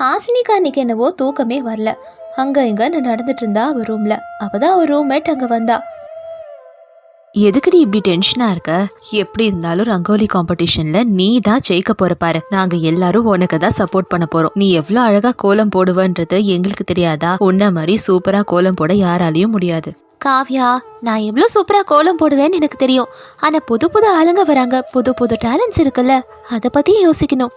ஹாசினிக்கு அன்னைக்கு என்னவோ தூக்கமே வரல. அங்க இங்க நடந்துட்டு இருந்தா அவ ரூம்ல அப்பதான் அவ ரூம்மேட் அங்க வந்தா. எதுக்குடி இப்படி டென்ஷனா இருக்க? எப்படி இருந்தாலும் ரங்கோலி காம்படிஷன்ல நீ தான் ஜெயிக்க போற பாரு. நாங்க எல்லாரும் உனக்கு தான் சப்போர்ட் பண்ண போறோம். நீ எவ்வளவு அழகா கோலம் போடுவன்றது எங்களுக்கு தெரியாதா? உன்ன மாதிரி சூப்பரா கோலம் போட யாராலையும் முடியாது. காவ்யா நான் எவ்வளோ சூப்பரா கோலம் போடுவேன்னு எனக்கு தெரியும். ஆனா புது புது ஆளுங்க வராங்க. புது புது டேலண்ட்ஸ் இருக்குல்ல. அதை பத்தியும் யோசிக்கணும்.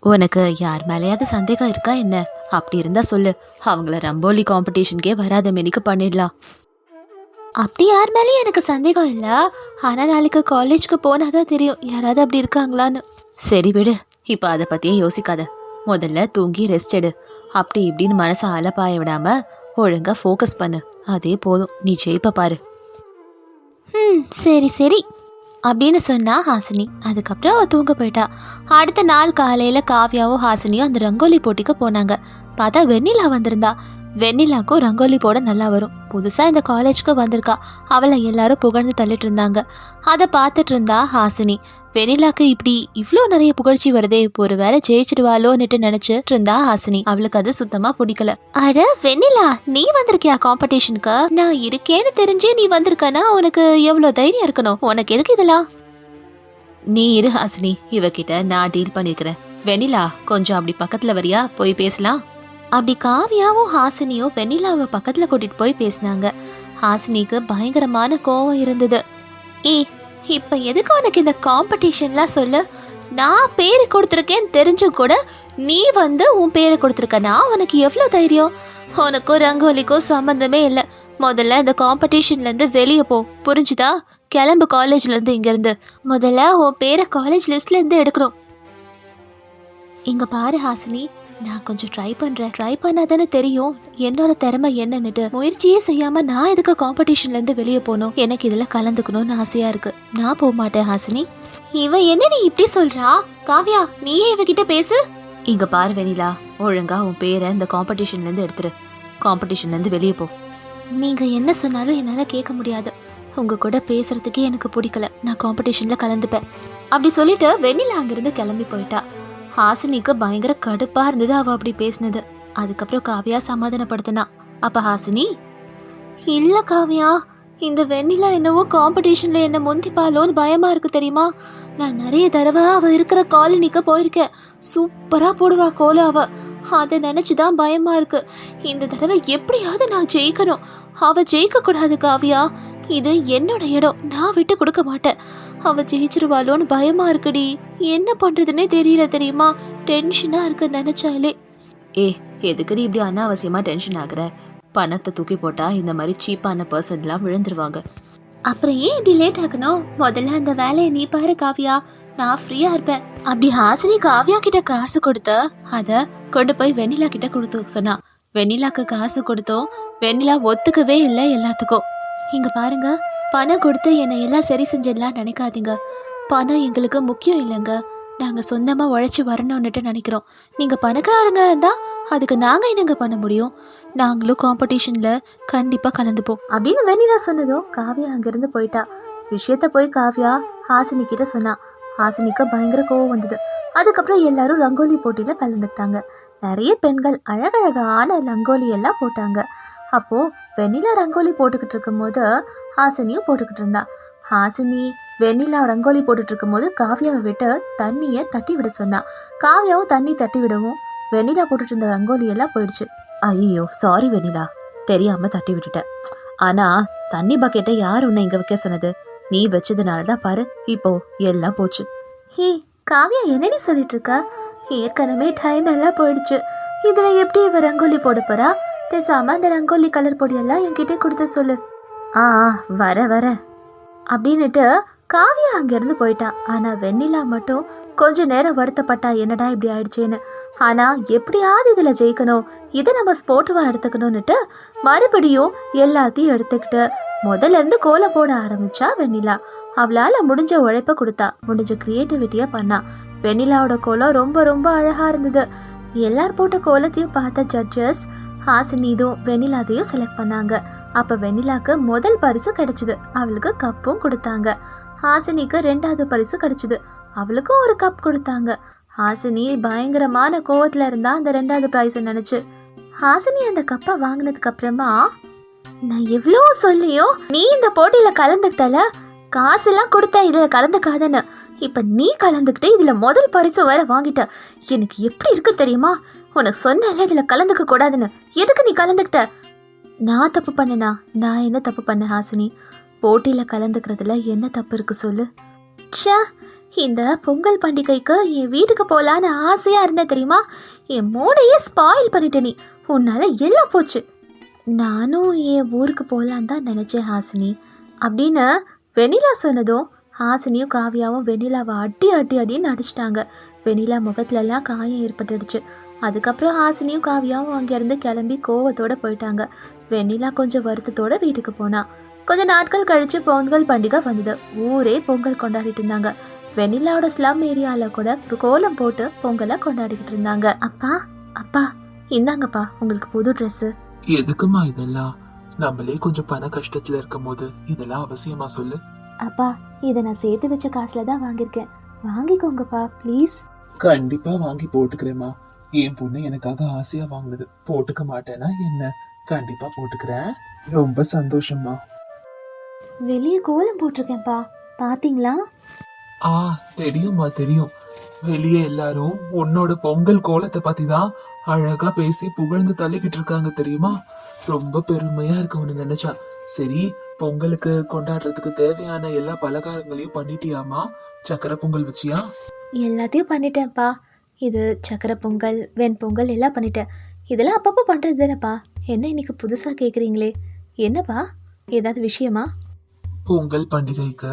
உனக்கு யார் மேலேயாவது சந்தேகம் இருக்கா என்ன? அப்படி இருந்தா சொல்லு. அவங்கள ரம்போலி காம்படிஷனுக்கே வராத மெனிக்கு பண்ணிடலாம். அப்படி யார் மேலேயும் எனக்கு சந்தேகம் இல்லை. ஆனா நாளைக்கு காலேஜ்க்கு போனாதான் தெரியும். யாராவது அப்படி இருக்காங்களான்னு. சரி விடு. இப்ப அதை பத்தியே யோசிக்காத. முதல்ல தூங்கி ரெஸ்ட் எடு. அப்படி இப்படின்னு மனசை அலப்பாய விடாம ஒழுங்கா ஃபோக்கஸ் பண்ணு. அதே போதும். நீ ஜெயிப்ப பாரு. ம் சரி சரி. அப்படின்னு சொன்னா ஹாசினி. அதுக்கப்புறம் அவள் தூங்க போயிட்டா. அடுத்த நாள் காலையில காவ்யாவும் ஹாசினியும் அந்த ரங்கோலி போட்டிக்கு போனாங்க. பார்த்தா வெண்ணிலா வந்திருந்தா. வெண்ணிலாக்கும் ரங்கோலி போட நல்லா வரும். புதுசா இந்த காலேஜ்க்கு வந்திருக்கா. அவளை எல்லாரும் புகழ்ந்து தள்ளிட்டு இருந்தாங்க. அதை பார்த்துட்டு இருந்தா ஹாசினி. வெண்ணிலாக்கு இப்படி இவ்வளோ நிறைய புகழ்ச்சி வருதே இப்போ ஒரு வேலை ஜெயிச்சிடுவாளோன்னுட்டு நினைச்சிட்டு இருந்தா ஹாசினி. அவளுக்கு அது சுத்தமா பிடிக்கல. அட வெண்ணிலா நீ வந்திருக்கியா காம்படிஷனுக்கு நான் இருக்கேன்னு தெரிஞ்சே நீ வந்திருக்கனா உனக்கு எவ்வளோ தைரியம் இருக்கணும்? உனக்கு எதுக்கு இதெல்லாம்? நீ இரு ஹாசினி இவகிட்ட நான் டீல் பண்ணிருக்கிறேன். வெண்ணிலா கொஞ்சம் அப்படி பக்கத்துல வரியா? போய் பேசலாம்? அப்படி காவியாவும் ஹாசினியும் வெண்ணிலாவை பக்கத்துல கூட்டிட்டு போய் பேசினாங்க. ஹாசினிக்கு பயங்கரமான கோவம் இருந்தது. ஏய் இப்போ எதுக்கு உனக்கு இந்த காம்படிஷன்லாம் சொல்லு? நான் பேர் கொடுத்துருக்கேன்னு தெரிஞ்சும் கூட நீ வந்து உன் பேரை கொடுத்துருக்கனா உனக்கு எவ்வளோ தைரியம்? உனக்கும் ரங்கோலிக்கும் சம்மந்தமே இல்லை. முதல்ல இந்த காம்படிஷன்லேருந்து வெளியே போ. புரிஞ்சுதா? கிளம்பு காலேஜ்லேருந்து இங்கேருந்து. முதல்ல உன் பேரை காலேஜ் லிஸ்ட்லேருந்து எடுக்கணும். இங்கே பாரு ஹாசினி. நான் கொஞ்சம் ட்ரை பண்றேன். ட்ரை பண்ணாதானே தெரியும். என்னோட திறமை என்னன்னுட்டு. முயற்சியே செய்யாம நான் எதுக்கு காம்படிஷன்ல இருந்து வெளியே போகணும்? எனக்கு இதுல கலந்துக்கணும்னு ஆசையா இருக்கு. நான் போக மாட்டேன் ஹாசினி. இவ என்ன நீ இப்படி சொல்றா? காவ்யா நீயே இவகிட்ட பேசு. இங்க பாரு வெண்ணிலா ஒழுங்கா உன் பேரை இந்த காம்படிஷன்ல இருந்து எடுத்துரு. காம்படிஷன்ல இருந்து வெளியே போ. நீங்க என்ன சொன்னாலும் என்னால கேட்க முடியாது. உங்க கூட பேசுறதுக்கே எனக்கு பிடிக்கல. நான் காம்படிஷன்ல கலந்துப்பேன். அப்படி சொல்லிட்டு வெண்ணிலா அங்கிருந்து கிளம்பி போயிட்டா. ஹாசினிக்கு பயங்கர கடுப்பா இருந்தது. அவ அப்படி பேசினது. அதுக்கப்புறம் காவியா சமாதானப்படுத்தினா. அப்ப ஹாசினி? இல்ல காவியா. இந்த வெண்ணிலா என்னவோ காம்படிஷன்ல என்ன முந்திப்பாலோன்னு பயமா இருக்கு தெரியுமா? நான் நிறைய தடவை அவ இருக்கிற காலனிக்கு போயிருக்கேன். சூப்பரா போடுவா கோலம் அவ. அதை நினைச்சுதான் பயமா இருக்கு. இந்த தடவை எப்படியாவது நான் ஜெயிக்கணும். அவ ஜெயிக்க கூடாது காவியா. இது என்னோட இடம். நான் விட்டு கொடுக்க மாட்டேன். அவ ஜெயிச்சிருவாளோன்னு பயமா இருக்குடி. என்ன பண்றதுன்னே தெரியல தெரியுமா? டென்ஷனா இருக்கு நினைச்சாலே. ஏ எதுக்குடி இப்படி அனாவசியமா டென்ஷன் ஆகுற? பணத்தை தூக்கி போட்டா இந்த மாதிரி சீப்பான பர்சன்லாம் விழுந்துருவாங்க. அப்புறம் ஏன் இப்படி லேட் ஆகணும்? முதல்ல அந்த வேலையை நீ பாரு காவியா. நான் ஃப்ரீயா இருப்பேன். அப்படி ஹாசினி காவியா கிட்ட காசு கொடுத்த அத கொண்டு போய் வெண்ணிலா கிட்ட கொடுத்து சொன்னா. வெண்ணிலாக்கு காசு கொடுத்தோம். வெண்ணிலா ஒத்துக்கவே இல்லை எல்லாத்துக்கும். இங்கே பாருங்க பணம் கொடுத்து என்னை எல்லாம் சரி செஞ்சிடலாம் நினைக்காதீங்க. பணம் எங்களுக்கு முக்கியம் இல்லைங்க. நாங்கள் சொந்தமாக உழைச்சி வரணும்னுட்டு நினைக்கிறோம். நீங்கள் பணக்காரங்க இருந்தால் அதுக்கு நாங்கள் என்னங்க பண்ண முடியும்? நாங்களும் காம்படிஷனில் கண்டிப்பாக கலந்துப்போம். அப்படின்னு வெண்ணிலா சொன்னதும் காவியா அங்கேருந்து போயிட்டா. விஷயத்த போய் காவியா ஹாசினி கிட்ட சொன்னா. ஹாசினிக்கு பயங்கர கோவம் வந்தது. அதுக்கப்புறம் எல்லாரும் ரங்கோலி போட்டியில் கலந்துக்கிட்டாங்க. நிறைய பெண்கள் அழகழகான ரங்கோலி எல்லாம் போட்டாங்க. அப்போது வெண்ணிலா ரங்கோலி போட்டுக்கிட்டு இருக்கும்போது ஹாசினியும் போட்டுக்கிட்டு இருந்தா ஹாசினி வெண்ணிலா ரங்கோலி போட்டுட்டு இருக்கும்போது காவியாவை விட்டு தண்ணியை தட்டி விட சொன்னா. காவியாவும் தண்ணி தட்டி விடவும் வெண்ணிலா போட்டுட்டு இருந்த ரங்கோலி எல்லாம் போயிடுச்சு. ஐயோ சாரி வெண்ணிலா. தெரியாம தட்டி விட்டுட்டேன் ஆனா தண்ணி பக்கெட்டை யார் உன்னை இங்க வைக்க சொன்னது? நீ வச்சதுனால தான் பாரு இப்போ எல்லாம் போச்சு. ஹீ காவியா என்னடி சொல்லிட்டு இருக்கா ஏற்கனவே டைம் எல்லாம் போயிடுச்சு. இதுல எப்படி இவ ரங்கோலி போட போறா? பேசாம அந்த ரங்கோலி கலர் பொடியெல்லாம் என்கிட்ட கொடுத்து சொல்லு. ஆ வர வர. அப்படின்னுட்டு காவியா அங்கிருந்து போயிட்டான் ஆனா வெண்ணிலா மட்டும் கொஞ்ச நேரம் வருத்தப்பட்டா என்னடா இப்படி ஆயிடுச்சேன்னு. ஆனா எப்படியாவது இதுல ஜெயிக்கணும் இதை நம்ம ஸ்போர்ட்டுவா எடுத்துக்கணும்னுட்டு மறுபடியும் எல்லாத்தையும் எடுத்துக்கிட்டு முதல்ல இருந்து கோலம் போட ஆரம்பிச்சா வெண்ணிலா. அவளால முடிஞ்ச உழைப்ப கொடுத்தா முடிஞ்ச கிரியேட்டிவிட்டியா பண்ணா. வெண்ணிலாவோட கோலம் ரொம்ப ரொம்ப அழகா இருந்தது. எல்லார் போட்ட கோலத்தையும் பார்த்த ஜட்ஜஸ் ஹாசினிதும் வெனிலாதையும் செலக்ட் பண்ணாங்க. அப்ப வெண்ணிலாக்கு முதல் பரிசு கிடைச்சது. அவளுக்கு கப்பும் கொடுத்தாங்க. ஹாசினிக்கு ரெண்டாவது பரிசு கிடைச்சது. அவளுக்கும் ஒரு கப் கொடுத்தாங்க. ஹாசினி பயங்கரமான கோவத்துல இருந்தா அந்த ரெண்டாவது ப்ரைஸை நினைச்சு. ஹாசினி அந்த கப்பை வாங்கினதுக்கு அப்புறமா நான் எவ்வளோ சொல்லியும் நீ இந்த போட்டியில கலந்துக்கிட்டல. காசெல்லாம் கொடுத்த இதில் கலந்துக்காதன்னு. இப்போ நீ கலந்துக்கிட்டு இதில் முதல் பரிசு வேற வாங்கிட்ட. எனக்கு எப்படி இருக்கு தெரியுமா? உனக்கு சொன்னல இதில் கலந்துக்க கூடாதுன்னு. எதுக்கு நீ கலந்துக்கிட்ட? நான் தப்பு பண்ணனா? நான் என்ன தப்பு பண்ண ஹாசினி? போட்டியில் கலந்துக்கிறதுல என்ன தப்பு இருக்கு சொல்லு. ச்சே இந்த பொங்கல் பண்டிகைக்கு என் வீட்டுக்கு போகலான்னு ஆசையாக இருந்தேன் தெரியுமா? என் மூடையே ஸ்பாயில் பண்ணிட்ட நீ. உன்னால் எல்லாம் போச்சு. நானும் என் ஊருக்கு போகலான்னு தான் நினச்சேன் ஹாசினி. அப்படின்னு வெண்ணிலா சொன்னதும் ஹாசினியும் காவியாவும் வெண்ணிலாவை அடி அடி அடின்னு அடிச்சிட்டாங்க. வெண்ணிலா முகத்துலலாம் காயம் ஏற்பட்டுடுச்சு. அதுக்கப்புறம் ஹாசினியும் காவியாவும் அங்கேருந்து கிளம்பி கோவத்தோடு போயிட்டாங்க. வெண்ணிலா கொஞ்சம் வருத்தத்தோட வீட்டுக்கு போனா. கொஞ்ச நாட்கள் கழித்து பொங்கல் பண்டிகை வந்தது. ஊரே பொங்கல் கொண்டாடிட்டு இருந்தாங்க. வெண்ணிலாவோட ஸ்லம் ஏரியாவில் கூட ஒரு கோலம் போட்டு பொங்கலை கொண்டாடிக்கிட்டு இருந்தாங்க. அப்பா அப்பா இந்தாங்கப்பா உங்களுக்கு புது ட்ரெஸ்ஸு எதுக்குமா இதெல்லாம்? நம்மளே கொஞ்சம் பண கஷ்டத்துல இருக்கும் போது இதெல்லாம் அவசியமா சொல்லு? அப்பா இதை நான் சேர்த்து வச்ச காசுல தான் வாங்கியிருக்கேன். வாங்கிக்கோங்கப்பா ப்ளீஸ் கண்டிப்பா வாங்கி போட்டுக்கிறேம்மா. என் பொண்ணு எனக்காக ஆசையா வாங்குனது. போட்டுக்க மாட்டேனா என்ன? கண்டிப்பா போட்டுக்கிறேன். ரொம்ப சந்தோஷம்மா. வெளியே கோலம் போட்டிருக்கேன்ப்பா. பாத்தீங்களா? ஆ தெரியும்மா தெரியும். வெளியே எல்லாரும் உன்னோட பொங்கல் கோலத்தை பத்தி தான் அழகா பேசி புகழ்ந்து தள்ளிக்கிட்டு இருக்காங்க தெரியுமா? ரொம்ப பெருமையா இருக்கு ஒன்று நினைச்சா. சரி பொங்கலுக்கு கொண்டாடுறதுக்கு தேவையான எல்லா பலகாரங்களையும் பண்ணிட்டியாமா? சக்கரை பொங்கல் வச்சியா? எல்லாத்தையும் பண்ணிட்டேன்ப்பா. இது சக்கரை பொங்கல் வெண்பொங்கல் எல்லாம் பண்ணிட்டேன். இதெல்லாம் அப்பப்போ பண்ணுறது தானேப்பா என்ன இன்னைக்கு புதுசாக கேட்குறீங்களே என்னப்பா? ஏதாவது விஷயமா? பொங்கல் பண்டிகைக்கு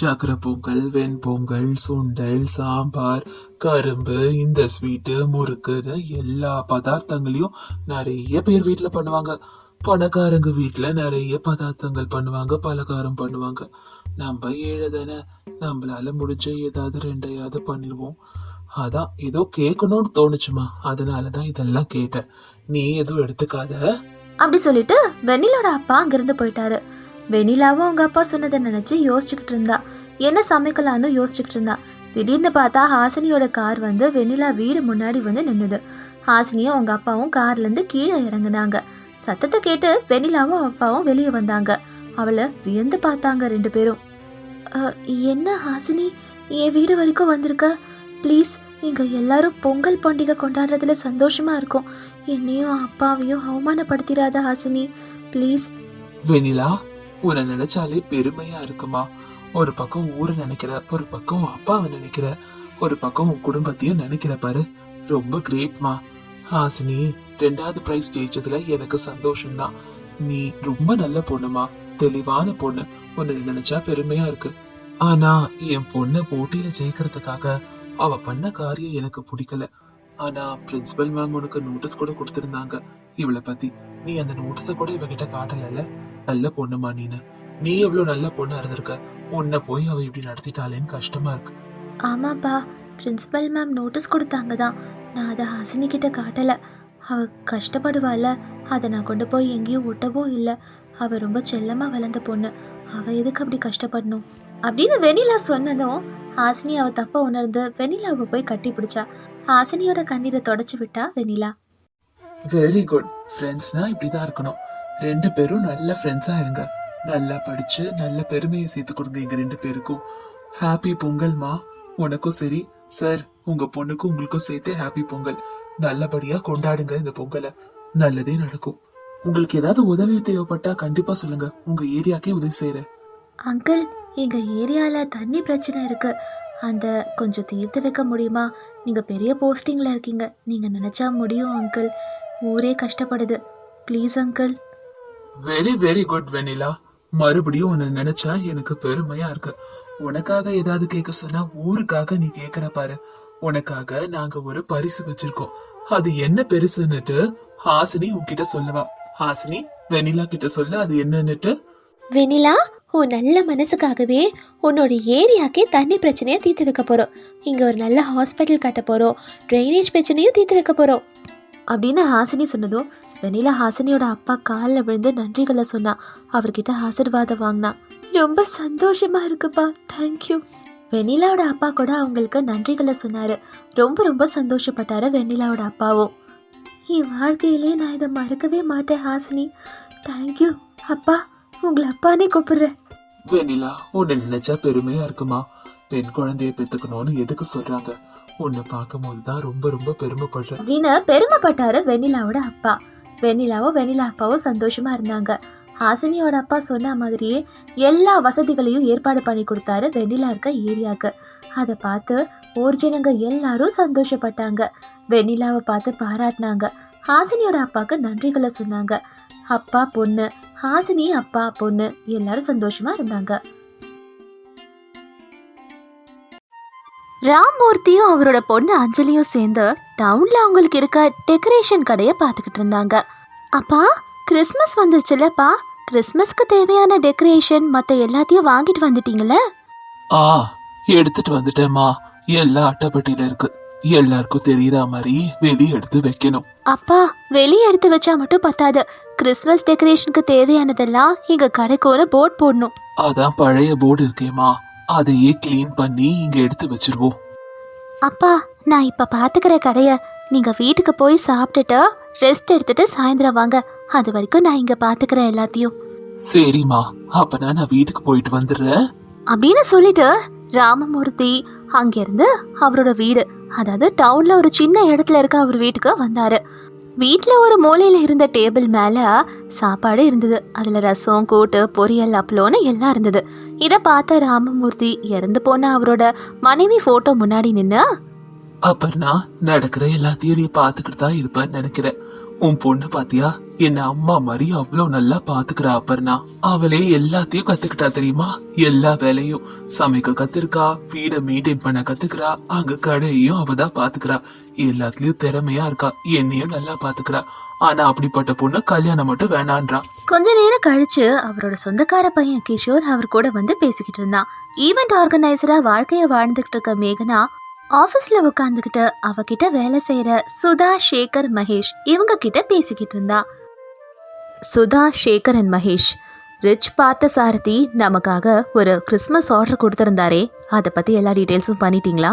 சக்கரை பொங்கல் வெண்பொங்கல் சுண்டல் சாம்பார் கரும்பு இந்த ஸ்வீட்டு முறுக்குன்னு எல்லா பதார்த்தங்களையும் நிறைய பேர் வீட்டில் பண்ணுவாங்க. பணக்காரங்க வீட்டில் நிறைய பதார்த்தங்கள் பண்ணுவாங்க பலகாரம் பண்ணுவாங்க. நம்ம ஏழை தானே நம்மளால முடிஞ்ச ஏதாவது ரெண்டையாவது பண்ணிடுவோம் அதான் ஏதோ கேட்கணும்னு தோணுச்சுமா அதனால தான் இதெல்லாம் கேட்டேன். நீ எதுவும் எடுத்துக்காத? அப்படி சொல்லிட்டு வெண்ணிலோட அப்பா அங்கிருந்து போயிட்டாரு. வெனிலாவும் அவங்க அப்பா சொன்னதை நினச்சி யோசிச்சுக்கிட்டு இருந்தா. என்ன சமைக்கலான்னு யோசிச்சுக்கிட்டு இருந்தா. திடீர்னு பார்த்தா ஹாசினியோட கார் வந்து வெனிலா வீடு முன்னாடி வந்து நின்னுது. ஹாசினியும் அவங்க அப்பாவும் கார்லேருந்து கீழே இறங்குனாங்க. சத்தத்தை கேட்டு வெனிலாவும் அப்பாவும் வெளியே வந்தாங்க. அவளை வியந்து பார்த்தாங்க ரெண்டு பேரும். என்ன ஹாசினி? என் வீடு வரைக்கும் வந்திருக்க? ப்ளீஸ் இங்கே எல்லாரும் பொங்கல் பண்டிகை கொண்டாடுறதுல சந்தோஷமா இருக்கும். என்னையும் அப்பாவையும் அவமானப்படுத்திடாத ஹாசினி. ப்ளீஸ். வெனிலா உன்னை நினைச்சாலே பெருமையா இருக்குமா? ஒரு பக்கம் ஊரை நினைக்கிற ஒரு பக்கம் அப்பாவை நினைக்கிற ஒரு பக்கம் உன் குடும்பத்தையும் நினைக்கிற பாரு. ரொம்ப கிரேட்மா ஹாசினி ரெண்டாவது பிரைஸ் ஜெயிச்சதுல எனக்கு சந்தோஷம்தான். நீ ரொம்ப நல்ல பொண்ணுமா. தெளிவான பொண்ணு. உன்னை நினைச்சா பெருமையா இருக்கு. ஆனா என் பொண்ணை போட்டியில ஜெயிக்கிறதுக்காக அவ பண்ண காரியம் எனக்கு பிடிக்கல. ஆனா பிரின்சிபல் மேம் உனக்கு நோட்டீஸ் கூட கொடுத்திருந்தாங்க. இவளை பத்தி. நீ அந்த நோட்டீஸை கூட இவகிட்ட காட்டலல்ல? நல்ல பொண்ணுமா நீனு. நீ எவ்வளவு நல்ல பொண்ணா இருந்திருக்க. உன்னை போய் அவ இப்படி நடத்திட்டாளேன்னு கஷ்டமா இருக்கு. ஆமாப்பா. பிரின்சிபல் மேம் நோட்டீஸ் கொடுத்தாங்க தான் நான் அதை ஹாசினி கிட்ட காட்டல. அவ கஷ்டப்படுவாள்ல அதை நான் கொண்டு போய் எங்கேயும் ஒட்டவும் இல்லை. அவ ரொம்ப செல்லமா வளர்ந்த பொண்ணு. அவ எதுக்கு அப்படி கஷ்டப்படணும்? அப்படின்னு வெண்ணிலா சொன்னதும் ஹாசினி அவ தப்ப உணர்ந்து வெண்ணிலாவை போய் கட்டி பிடிச்சா. ஹாசினியோட கண்ணீரை தொடச்சு விட்டா வெண்ணிலா வெரி குட் ஃப்ரெண்ட்ஸ்னா இப்படிதான் இருக்கணும். ரெண்டு பேரும் நல்ல ஃப்ரெண்ட்ஸாக இருங்க. நல்லா படித்து நல்ல பெருமையை சேர்த்து கொடுங்க எங்கள் ரெண்டு பேருக்கும். ஹாப்பி பொங்கல்மா உனக்கும் சரி. சார் உங்கள் பொண்ணுக்கும் உங்களுக்கும் சேர்த்து ஹாப்பி பொங்கல். நல்லபடியாக கொண்டாடுங்க இந்த பொங்கலை. நல்லதே நடக்கும். உங்களுக்கு ஏதாவது உதவி தேவைப்பட்டா கண்டிப்பா சொல்லுங்க. உங்க ஏரியாக்கே உதவி செய்யறேன் அங்கிள் எங்க ஏரியால தண்ணி பிரச்சனை இருக்கு. அந்த கொஞ்சம் தீர்த்து வைக்க முடியுமா? நீங்க பெரிய போஸ்டிங்ல இருக்கீங்க. நீங்க நினைச்சா முடியும் அங்கிள் ஊரே கஷ்டப்படுது. Please uncle very very good Vennila மறுபடியும் உன்னை நினைச்சா எனக்கு பெருமையா இருக்கு. உனக்காக ஏதாவது கேட்க சொன்னா ஊருக்காக நீ கேக்குற பாரு. உனக்காக நாங்க ஒரு பரிசு வச்சிருக்கோம். அது என்ன பெருசுன்னுட்டு ஹாசினி உன்கிட்ட சொல்லுவா. ஹாசினி வெனிலா கிட்ட சொல்ல அது என்னன்னுட்டு. வெனிலா உன் நல்ல மனசுக்காகவே உன்னோட ஏரியாக்கே தண்ணி பிரச்சனையை தீர்த்து வைக்க போறோம். இங்க ஒரு நல்ல ஹாஸ்பிட்டல் கட்ட போறோம். ட்ரைனேஜ் பிரச்சனையும் தீர்த்து வைக்க போறோம். அப்படின்னு ஹாசினி சொன்னதும் வெனிலா ஹாசினியோட அப்பா காலில் விழுந்து நன்றிகளை சொன்னா. அவர்கிட்ட ஆசிர்வாதம் வாங்கினா. ரொம்ப சந்தோஷமா இருக்குப்பா. தேங்க்யூ வெண்ணிலாவோட அப்பா கூட அவங்களுக்கு நன்றிகளை சொன்னாரு. ரொம்ப ரொம்ப சந்தோஷப்பட்டாரு வெண்ணிலாவோட அப்பாவும். என் வாழ்க்கையிலே நான் இதை மறக்கவே மாட்டேன் ஹாசினி. தேங்க்யூ அப்பா உங்களை அப்பானே கூப்பிடுறேன். வெண்ணிலா உன்னை நினைச்சா பெருமையா இருக்குமா? பெண் குழந்தைய பெத்துக்கணும்னு எதுக்கு சொல்றாங்க? உன்னை பார்க்கும்போது தான் ரொம்ப ரொம்ப பெருமைப்படுறேன் அப்படின்னு பெருமைப்பட்டாரு வெண்ணிலாவோட அப்பா. வெண்ணிலாவும் வெண்ணிலா அப்பாவும் சந்தோஷமா இருந்தாங்க. ஹாசினியோட அப்பா சொன்ன மாதிரியே எல்லா வசதிகளையும் ஏற்பாடு பண்ணி கொடுத்தாரு வெண்ணிலா இருக்க ஏரியாவுக்கு. அதை பார்த்து ஊர் ஜனங்க எல்லாரும் சந்தோஷப்பட்டாங்க. வெண்ணிலாவை பார்த்து பாராட்டினாங்க. ஹாசினியோட அப்பாவுக்கு நன்றிகளை சொன்னாங்க. அப்பா பொண்ணு. ஹாசினி அப்பா பொண்ணு. எல்லாரும் சந்தோஷமா இருந்தாங்க. ராம்மூர்த்தியும் அவரோட பொண்ணு அஞ்சலியும் சேர்ந்து டவுன்ல அவங்களுக்கு இருக்க டெக்கரேஷன் கடையை பார்த்துக்கிட்டு இருந்தாங்க. அப்பா கிறிஸ்மஸ் வந்துருச்சுல்லப்பா. கிறிஸ்மஸ்க்கு தேவையான டெக்கரேஷன் மற்ற எல்லாத்தையும் வாங்கிட்டு வந்துட்டீங்களே? ஆ எடுத்துட்டு வந்துட்டேம்மா. எல்லா அட்டைப்பட்டியில இருக்கு. எல்லாருக்கும் தெரியற மாதிரி வெளியே எடுத்து வைக்கணும். அப்பா வெளியே எடுத்து வச்சா மட்டும் பத்தாது. கிறிஸ்மஸ் டெக்கரேஷனுக்கு தேவையானதெல்லாம் எங்க கடைக்கு போர்ட் போடணும். அதான் பழைய போர்டு இருக்கேம்மா. அதையே க்ளீன் பண்ணி இங்க எடுத்து வச்சிருவோம். அப்பா நான் இப்ப பாத்துக்கிற கடைய நீங்க வீட்டுக்கு போய் சாப்பிட்டுட்டு ரெஸ்ட் எடுத்துட்டு சாயந்தரம் வாங்க. அது வரைக்கும் நான் இங்க பாத்துக்கிறேன் எல்லாத்தையும். சரிம்மா அப்பனா நான் வீட்டுக்கு போயிட்டு வந்துடுறேன். அப்படின்னு சொல்லிட்டு ராமமூர்த்தி அங்கிருந்து அவரோட வீடு அதாவது டவுன்ல ஒரு சின்ன இடத்துல இருக்க அவர் வீட்டுக்கு வந்தாரு. வீட்டில் ஒரு மூலையில் இருந்த டேபிள் மேலே சாப்பாடு இருந்தது. அதில் ரசம் கூட்டு பொரியல் அப்பளோன்னு எல்லாம் இருந்தது. இதை பார்த்த ராமமூர்த்தி இறந்து போன அவரோட மனைவி ஃபோட்டோ முன்னாடி நின்று அப்பர்னா நடக்கிற எல்லாத்தையும் நீ பார்த்துக்கிட்டு தான் இருப்பேன் நினைக்கிறேன். உன் பொண்ணு பாத்தியா? என்ன அம்மா மாதிரி அவ்வளவு நல்லா பாத்துக்கிறா அப்பர்னா அவளே எல்லாத்தையும் கத்துக்கிட்டா தெரியுமா? எல்லா வேலையும். சமைக்க கத்துருக்கா வீட மெயின்டைன் பண்ண கத்துக்கிறா அங்க கடையையும் அவதான் பாத்துக்கிறா. எல்லாத்துலயும் திறமையா இருக்கா என்னையும் நல்லா பாத்துக்கிறா. ஆனா அப்படிப்பட்ட பொண்ணு கல்யாணம் மட்டும் வேணான்றா. கொஞ்ச நேரம் கழிச்சு அவரோட சொந்தக்கார பையன் கிஷோர் அவர் கூட வந்து பேசிக்கிட்டு இருந்தான். ஈவெண்ட் ஆர்கனைசரா வாழ்க்கைய வாழ்ந்துகிட்டு இருக்க மேகனா ஆபீஸ்ல உட்காந்துக்கிட்டு அவகிட்ட வேலை செய்யற சுதா சேகர் மகேஷ் இவங்க கிட்ட பேசிக்கிட்டு இருந்தா Sudha Sekar and Mahesh. Rich Parthasarathy நமக்காக ஒரு கிறிஸ்மஸ் ஆர்டர் கொடுத்துருந்தாரே. அதை பற்றி எல்லா டீட்டெயில்ஸும் பண்ணிட்டீங்களா?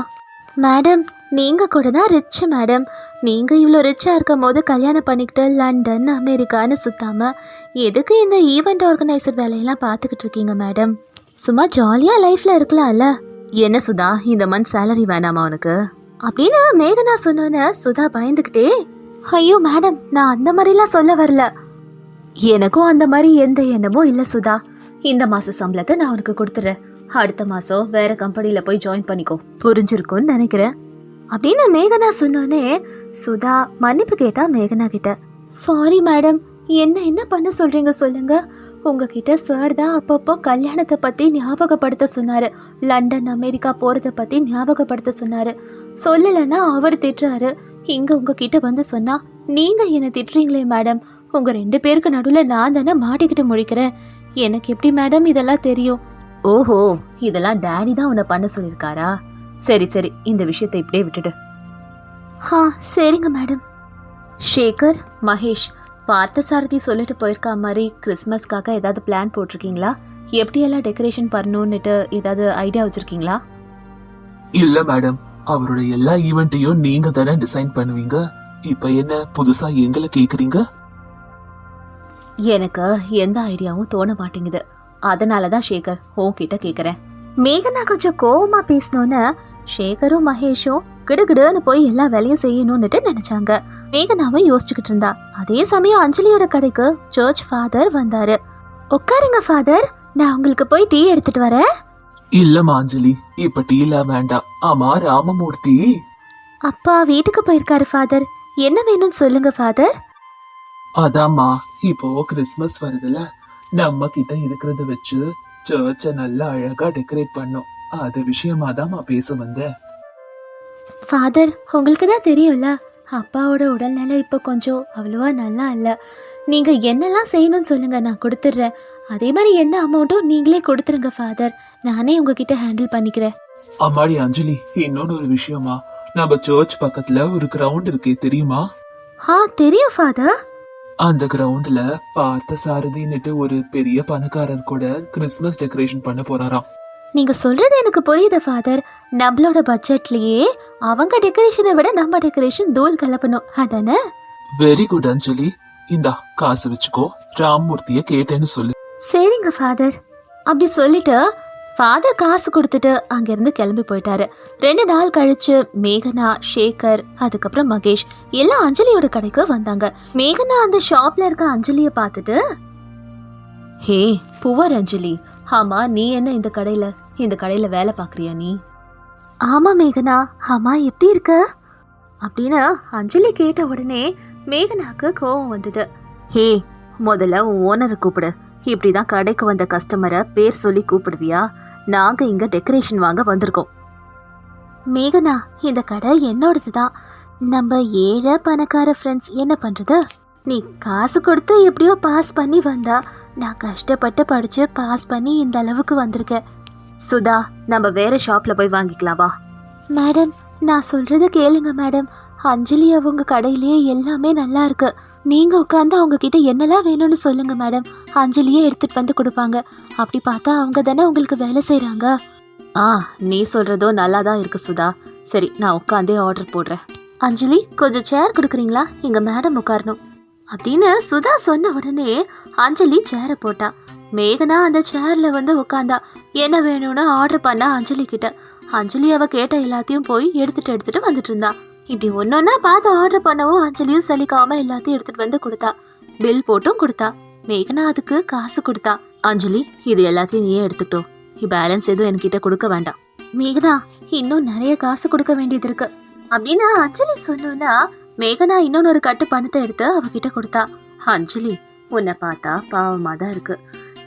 மேடம் நீங்கள் கூட தான் ரிச் மேடம். நீங்கள் இவ்வளோ ரிச்சாக இருக்கும் போது கல்யாணம் பண்ணிக்கிட்டு லண்டன் அமெரிக்கான்னு சுற்றாமல் எதுக்கு இந்த ஈவெண்ட் ஆர்கனைசர் வேலையெல்லாம் பார்த்துக்கிட்டு இருக்கீங்க மேடம்? சும்மா ஜாலியாக லைஃப்பில் இருக்கலாம்ல. என்ன சுதா இந்த மந்த் சேலரி வேணாமா உனக்கு? அப்படின்னு மேகனா சொன்னோன்னே சுதா பயந்துக்கிட்டே ஐயோ மேடம் நான் அந்த மாதிரிலாம் சொல்ல வரல. எனக்கும் அந்த மாதிரி எந்த எண்ணமும் இல்லை சுதா. இந்த மாச சம்பளத்தை நான் உனக்கு கொடுத்துறேன். அடுத்த மாசம் வேற கம்பெனில போய் ஜாயின் பண்ணிக்கோ. புரிஞ்சிருக்கும்னு நினைக்கிறேன். அப்படின்னு மேகனா சொன்னோடனே சுதா மன்னிப்பு கேட்டா மேகனா கிட்ட சாரி மேடம் என்ன என்ன பண்ண சொல்றீங்க சொல்லுங்க. உங்ககிட்ட சார் தான் அப்பப்போ கல்யாணத்தை பத்தி ஞாபகப்படுத்த சொன்னாரு. லண்டன் அமெரிக்கா போறத பத்தி ஞாபகப்படுத்த சொன்னாரு. சொல்லலைன்னா அவர் திட்டுறாரு. இங்க உங்ககிட்ட வந்து சொன்னா நீங்க என்ன திட்டுறீங்களே மேடம் உங்க ரெண்டு பேருக்கு நடுவுல நான் தானே மாட்டிக்கிட்டு முழிக்கிறேன். எனக்கு எப்படி மேடம் இதெல்லாம் தெரியும்? ஓஹோ இதெல்லாம் டேடி தான் உன்னை பண்ண சொல்லியிருக்காரா? சரி சரி இந்த விஷயத்தை இப்படியே விட்டுடு. ஆ சரிங்க மேடம் ஷேகர் மகேஷ் பார்த்தசாரதி சொல்லிட்டு போயிருக்கா மாதிரி கிறிஸ்மஸ்க்காக ஏதாவது பிளான் போட்டிருக்கீங்களா? எப்படியெல்லாம் டெக்கரேஷன் பண்ணணுன்னுட்டு ஏதாவது ஐடியா வச்சிருக்கீங்களா? இல்ல மேடம் அவரோட எல்லா ஈவெண்ட்டையும் நீங்க தானே டிசைன் பண்ணுவீங்க? இப்ப என்ன புதுசா எங்களை கேக்குறீங்க? எனக்கு எந்த ஐடியாவும் தோண மாட்டேங்குது. அதனால தான் ஷேகர் உன்கிட்ட கேக்குறேன். மேகனா கொஞ்சம் கோவமா பேசினோன்னு ஷேகரும் மகேஷும் கிடுகிடுன்னு போய் எல்லா வேலையும் செய்யணும்னுட்டு நினைச்சாங்க. மேகனாவும் யோசிச்சுக்கிட்டு இருந்தா. அதே சமயம் அஞ்சலியோட கடைக்கு சர்ச் ஃபாதர் வந்தாரு. உட்காருங்க ஃபாதர் நான் உங்களுக்கு போய் டீ எடுத்துட்டு வரேன். இல்ல மாஞ்சலி இப்ப டீலா வேண்டாம். ஆமா ராமமூர்த்தி. அப்பா வீட்டுக்கு போயிருக்காரு ஃபாதர் என்ன வேணும்னு சொல்லுங்க ஃபாதர் அதாம்மா இப்போ கிறிஸ்மஸ் வருதுல. நம்ம கிட்ட இருக்கிறத வச்சு சர்ச்ச நல்லா அழகா டெக்கரேட் பண்ணோம். அது விஷயமா தான்மா பேச வந்தேன். ஃபாதர் உங்களுக்கு தான் தெரியும்ல அப்பாவோட உடல்நிலை இப்போ கொஞ்சம் அவ்வளோவா நல்லா இல்லை. நீங்கள் என்னெல்லாம் செய்யணும்னு சொல்லுங்க நான் கொடுத்துட்றேன். அதே மாதிரி என்ன அமௌண்ட்டும் நீங்களே கொடுத்துருங்க ஃபாதர் நானே உங்ககிட்ட ஹேண்டில் பண்ணிக்கிறேன். அம்மாடி அஞ்சலி இன்னொன்னு ஒரு விஷயமா. நம்ம சர்ச் பக்கத்துல ஒரு கிரவுண்ட் இருக்கே தெரியுமா? ஆ தெரியும் ஃபாதர் அந்த கிரவுண்ட்ல பார்த்த சாரதின்னுட்டு ஒரு பெரிய பணக்காரர் கூட கிறிஸ்மஸ் டெக்கரேஷன் பண்ண போறாராம். நீங்க சொல்றது எனக்கு புரியுது ஃபாதர் நம்மளோட பட்ஜெட்லயே அவங்க டெக்கரேஷனை விட நம்ம டெக்கரேஷன் தூள் கலப்பணும். அதானே? வெரி குட் அஞ்சலி இந்தா காசு வச்சுக்கோ. ராம்மூர்த்திய கேட்டேன்னு சொல்லு. சரிங்க ஃபாதர் அப்படி சொல்லிட்டு ஃபாதர் காசு கொடுத்துட்டு அங்கேருந்து கிளம்பி போயிட்டாரு. ரெண்டு நாள் கழிச்சு மேகனா ஷேகர் அதுக்கப்புறம் மகேஷ் எல்லாம் அஞ்சலியோட கடைக்கு வந்தாங்க. மேகனா அந்த ஷாப்ல இருக்க அஞ்சலிய பார்த்துட்டு ஹே புவர் அஞ்சலி. ஆமா நீ என்ன இந்த கடையில இந்த கடையில வேலை பார்க்குறியா நீ? ஆமா மேகனா ஆமா எப்படி இருக்க? அப்படின்னு அஞ்சலி கேட்ட உடனே மேகனாக்கு கோவம் வந்தது. ஹே முதல்ல உன் ஓனரை கூப்பிடு. இப்படிதான் கடைக்கு வந்த கஸ்டமரை பேர் சொல்லி கூப்பிடுவியா? நாங்க இங்க டெக்கரேஷன் வாங்க வந்திருக்கோம். மேகனா இந்த கடை என்னோடது தான் நம்ம ஏழை பணக்கார ஃப்ரெண்ட்ஸ் என்ன பண்றது? நீ காசு கொடுத்து எப்படியோ பாஸ் பண்ணி வந்தா நான் கஷ்டப்பட்டு படிச்சு பாஸ் பண்ணி இந்த அளவுக்கு வந்திருக்கேன். சுதா நம்ம வேற ஷாப்ல போய் வாங்கிக்கலாம் வா. மேடம் நான் சொல்றத கேளுங்க மேடம். அஞ்சலி அவங்க கடையிலேயே எல்லாமே நல்லா இருக்கு. நீங்க உட்காந்து அவங்க கிட்ட என்னெல்லாம் வேணும்னு சொல்லுங்க மேடம். அஞ்சலியே எடுத்துட்டு வந்து கொடுப்பாங்க. அப்படி பார்த்தா அவங்க தானே உங்களுக்கு வேலை செய்றாங்க. ஆ நீ சொல்றதும் நல்லா தான் இருக்கு சுதா. சரி நான் உட்காந்தே ஆர்டர் போடுறேன். அஞ்சலி கொஞ்சம் சேர் கொடுக்குறீங்களா? எங்க மேடம் உட்காரணும். அப்படின்னு சுதா சொன்ன உடனே அஞ்சலி சேரை போட்டா. மேகனா அந்த சேர்ல வந்து உட்காந்தா என்ன வேணும்னு ஆர்டர் பண்ணா அஞ்சலி கிட்ட. அஞ்சலி அவ கேட்ட எல்லாத்தையும் போய் எடுத்துட்டு எடுத்துட்டு வந்துட்டு இருந்தா. இப்படி ஒன்னொன்னா பார்த்து ஆர்டர் பண்ணவும் அஞ்சலியும் சலிக்காம எல்லாத்தையும் எடுத்துட்டு வந்து கொடுத்தா. பில் போட்டும் கொடுத்தா. மேகனா அதுக்கு காசு கொடுத்தா. அஞ்சலி இது எல்லாத்தையும் நீயே எடுத்துட்டோ பேலன்ஸ் எதுவும் என்கிட்ட கொடுக்க வேண்டாம். மேகனா இன்னும் நிறைய காசு கொடுக்க வேண்டியது இருக்கு. அப்படின்னு அஞ்சலி சொன்னோன்னா மேகனா இன்னொன்னு ஒரு கட்டு பணத்தை எடுத்து அவகிட்ட கொடுத்தா. அஞ்சலி உன்னை பார்த்தா பாவமா தான் இருக்கு.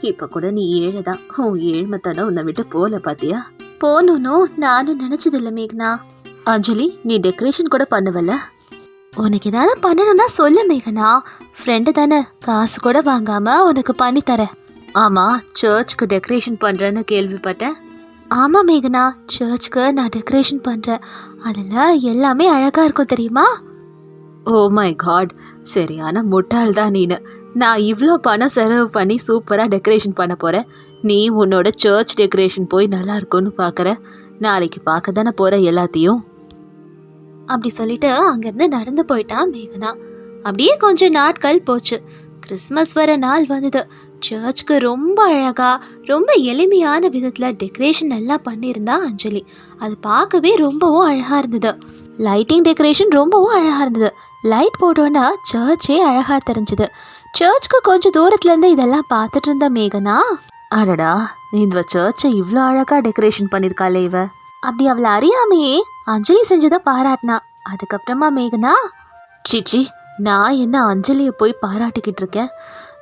இப்ப கூட நீ ஏழை தான் உன் ஏழ்மைத்தனம் உன்னை விட்டு போல பாத்தியா? போகணும்னு நானும் நினச்சதில்ல மேகனா. அஞ்சலி நீ டெக்கரேஷன் கூட பண்ணுவல உனக்கு ஏதாவது பண்ணணும்னா சொல்லு மேகனா. ஃப்ரெண்டு தானே. காசு கூட வாங்காம உனக்கு பண்ணி தரேன் ஆமா சர்ச்சுக்கு டெக்கரேஷன் பண்ணுறேன்னு கேள்விப்பட்டேன். ஆமா மேகனா. சர்ச்சுக்கு நான் டெக்கரேஷன் பண்ணுறேன் அதில் எல்லாமே அழகாக இருக்கும் தெரியுமா? ஓ மை காட் சரியான முட்டாள் தான் நீனு. நான் இவ்வளோ பணம் செலவு பண்ணி சூப்பராக டெக்கரேஷன் பண்ண போகிறேன் நீ உன்னோட சர்ச் டெக்கரேஷன் போய் நல்லா இருக்கும்னு பார்க்குற நாளைக்கு பார்க்க தானே போகிற எல்லாத்தையும். அப்படி சொல்லிட்டு அங்கேருந்து நடந்து போயிட்டான் மேகனா. அப்படியே கொஞ்ச நாட்கள் போச்சு. கிறிஸ்மஸ் வர நாள் வந்தது. சர்ச்சுக்கு ரொம்ப அழகாக ரொம்ப எளிமையான விதத்தில் டெக்கரேஷன் நல்லா பண்ணியிருந்தா அஞ்சலி. அது பார்க்கவே ரொம்பவும் அழகாக இருந்தது. லைட்டிங் டெக்கரேஷன் ரொம்பவும் அழகாக இருந்தது. லைட் போட்டோன்னா சர்ச்சே அழகாக தெரிஞ்சுது. சர்ச்சுக்கு கொஞ்சம் தூரத்துலேருந்து இதெல்லாம் பார்த்துட்டு இருந்த மேகனா? அடடா இந்த சர்ச்சை இவ்வளோ அழகாக டெக்கரேஷன் பண்ணியிருக்காளே இவ. அப்படி அவளை அறியாமையே அஞ்சலி செஞ்சதை பாராட்டினா. அதுக்கப்புறமா மேகனா? சிச்சி நான் என்ன அஞ்சலியை போய் பாராட்டிக்கிட்டு இருக்கேன்?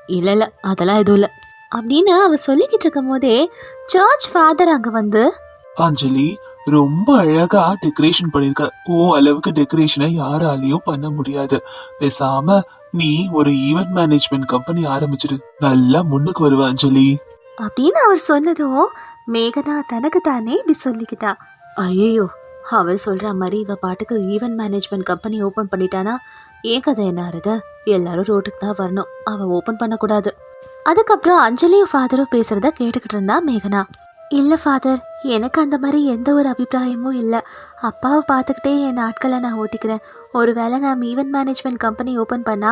இல்லை இல்லை அதெல்லாம் எதுவும் இல்லை. அப்படின்னு அவ சொல்லிக்கிட்டு இருக்கும் போதே சர்ச் ஃபாதர் அங்க வந்து அஞ்சலி ரொம்ப அழகா டெக்கரேஷன் பண்ணிருக்க. ஓ அளவுக்கு டெக்கரேஷனை யாராலையும் பண்ண முடியாது. பேசாம நீ ஒரு ஈவெண்ட் மேனேஜ்மெண்ட் கம்பெனி ஆரம்பிச்சிரு. நல்லா முன்னுக்கு வருவ அஞ்சலி. அப்படின்னு அவர் சொன்னதும் மேகனா தனக்கு தானே இப்படி சொல்லிக்கிட்டா. ஐயோ அவர் சொல்ற மாதிரி இவ பாட்டுக்கு ஈவென்ட் மேனேஜ்மெண்ட் கம்பெனி ஓபன் பண்ணிட்டானா? ஏன் கதை என்ன ஆறுது எல்லாரும் ரோட்டுக்கு தான் வரணும். அவ ஓபன் பண்ணக்கூடாது. அதுக்கப்புறம் அஞ்சலியும் ஃபாதரும் பேசுறத கேட்டுக்கிட்டு இருந்தா மேகனா. இல்ல ஃபாதர் எனக்கு அந்த மாதிரி எந்த ஒரு அபிப்பிராயமும் இல்லை. அப்பாவை பார்த்துக்கிட்டே என் நாட்களை நான் ஓட்டிக்கிறேன். ஒருவேளை நான் ஈவென்ட் மேனேஜ்மெண்ட் கம்பெனி ஓப்பன் பண்ணா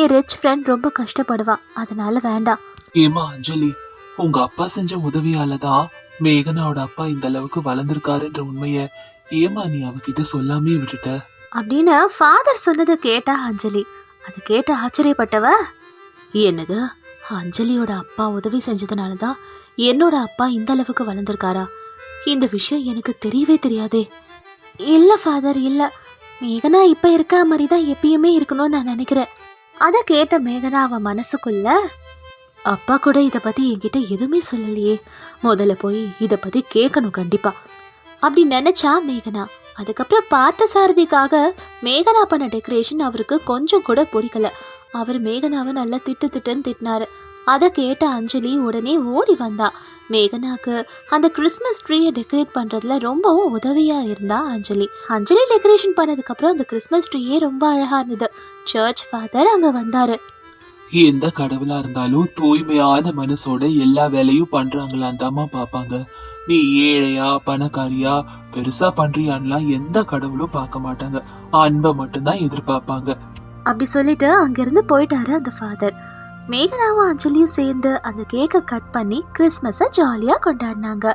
என் ரிச் ஃப்ரெண்ட் ரொம்ப கஷ்டப்படுவா அதனால வேண்டாம். ஏமா அஞ்சலி உங்க அப்பா செஞ்ச உதவியால தான் மேகனாவோட அப்பா இந்த அளவுக்கு வளர்ந்துருக்காருன்ற உண்மைய ஏமா நீ அவகிட்ட சொல்லாமே விட்டுட்ட? அப்படின்னு ஃபாதர் சொன்னதை கேட்டா அஞ்சலி. அது கேட்டு ஆச்சரியப்பட்டவ என்னது அஞ்சலியோட அப்பா உதவி செஞ்சதுனால தான் என்னோட அப்பா இந்த அளவுக்கு வளர்ந்துருக்காரா? இந்த விஷயம் எனக்கு தெரியவே தெரியாதே. இல்லை ஃபாதர் இல்லை. மேகனா இப்போ இருக்கா மாதிரி தான் எப்பயுமே இருக்கணும்னு நான் நினைக்கிறேன். அதை கேட்ட மேகனா அவன் மனசுக்குள்ள அப்பா கூட இதை பற்றி என்கிட்ட எதுவுமே சொல்லலையே. முதல்ல போய் இதை பற்றி கேட்கணும் கண்டிப்பாக அப்படி நினச்சா மேகனா. அதுக்கப்புறம் பார்த்த சாரதிக்காக மேகனா பண்ண டெக்கரேஷன் அவருக்கு கொஞ்சம் கூட பிடிக்கல. அவர் மேகனாவை நல்லா திட்டு திட்டுன்னு திட்டினாரு. அதை கேட்ட அஞ்சலி உடனே ஓடி வந்தா. மேகனாக்கு அந்த கிறிஸ்மஸ் ட்ரீயை டெக்கரேட் பண்ணுறதுல ரொம்பவும் உதவியாக இருந்தா அஞ்சலி. அஞ்சலி டெக்கரேஷன் பண்ணதுக்கப்புறம் அந்த கிறிஸ்மஸ் ட்ரீயே ரொம்ப அழகாக இருந்தது. சர்ச் ஃபாதர் அங்கே வந்தார். எந்த கடவுளா இருந்தாலும் தூய்மையான மனசோட எல்லா வேலையும் பண்றாங்களான்னு தாம்மா பாப்பாங்க நீ ஏழையா பணக்காரியா பெருசா பண்றியான்லாம் எந்த கடவுளும் பார்க்க மாட்டாங்க. அன்பை மட்டும்தான் எதிர்பார்ப்பாங்க. அப்படி சொல்லிட்டு அங்கிருந்து போயிட்டாரு அந்த ஃபாதர். மேகனாவும் அஞ்சலியும் சேர்ந்து அந்த கேக்கை கட் பண்ணி கிறிஸ்மஸை ஜாலியா கொண்டாடினாங்க.